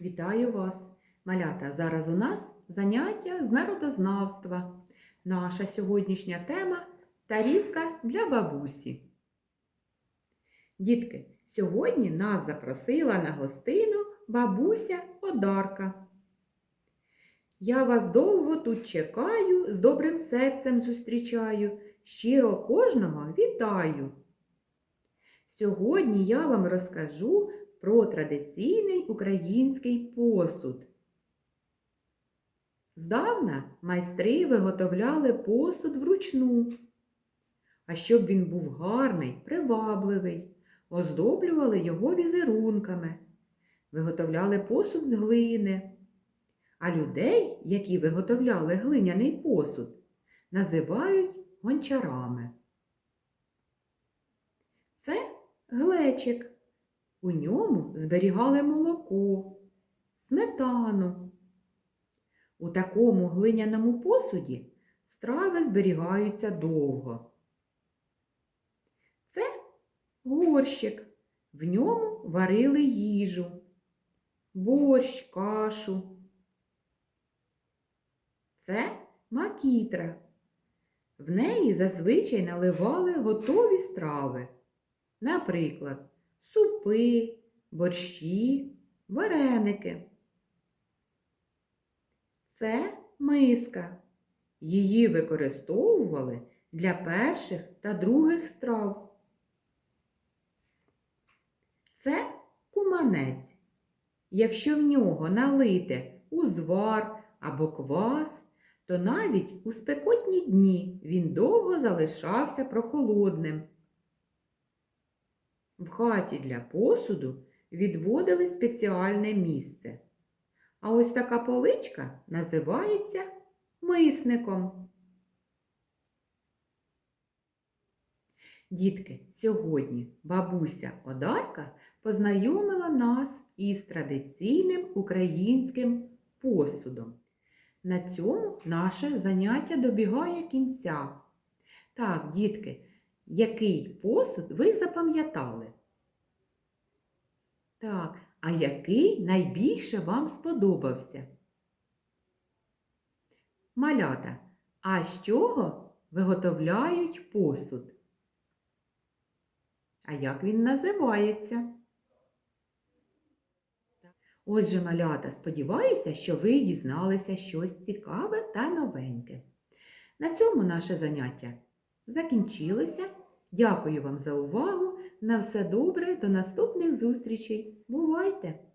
Вітаю вас, малята! Зараз у нас заняття з народознавства. Наша сьогоднішня тема тарілка для бабусі. Дітки, сьогодні нас запросила на гостину бабуся Одарка. Я вас довго тут чекаю, з добрим серцем зустрічаю, щиро кожного вітаю. Сьогодні я вам розкажу про традиційний український посуд. Здавна майстри виготовляли посуд вручну. А щоб він був гарний, привабливий, оздоблювали його візерунками, виготовляли посуд з глини. А людей, які виготовляли глиняний посуд, називають гончарами. Це глечик. У ньому зберігали молоко, сметану. У такому глиняному посуді страви зберігаються довго. Це горщик. В ньому варили їжу, борщ, кашу. Це макітра. В неї зазвичай наливали готові страви. Наприклад, супи, борщі, вареники. Це миска. Її використовували для перших та других страв. Це куманець. Якщо в нього налити узвар або квас, то навіть у спекотні дні він довго залишався прохолодним. В хаті для посуду відводили спеціальне місце. А ось така поличка називається мисником. Дітки, сьогодні бабуся Одарка познайомила нас із традиційним українським посудом. На цьому наше заняття добігає кінця. Так, дітки, який посуд ви запам'ятали? Так, а який найбільше вам сподобався? Малята, а з чого виготовляють посуд? А як він називається? Отже, малята, сподіваюся, що ви дізналися щось цікаве та новеньке. На цьому наше заняття закінчилося. Дякую вам за увагу. На все добре, до наступних зустрічей. Бувайте!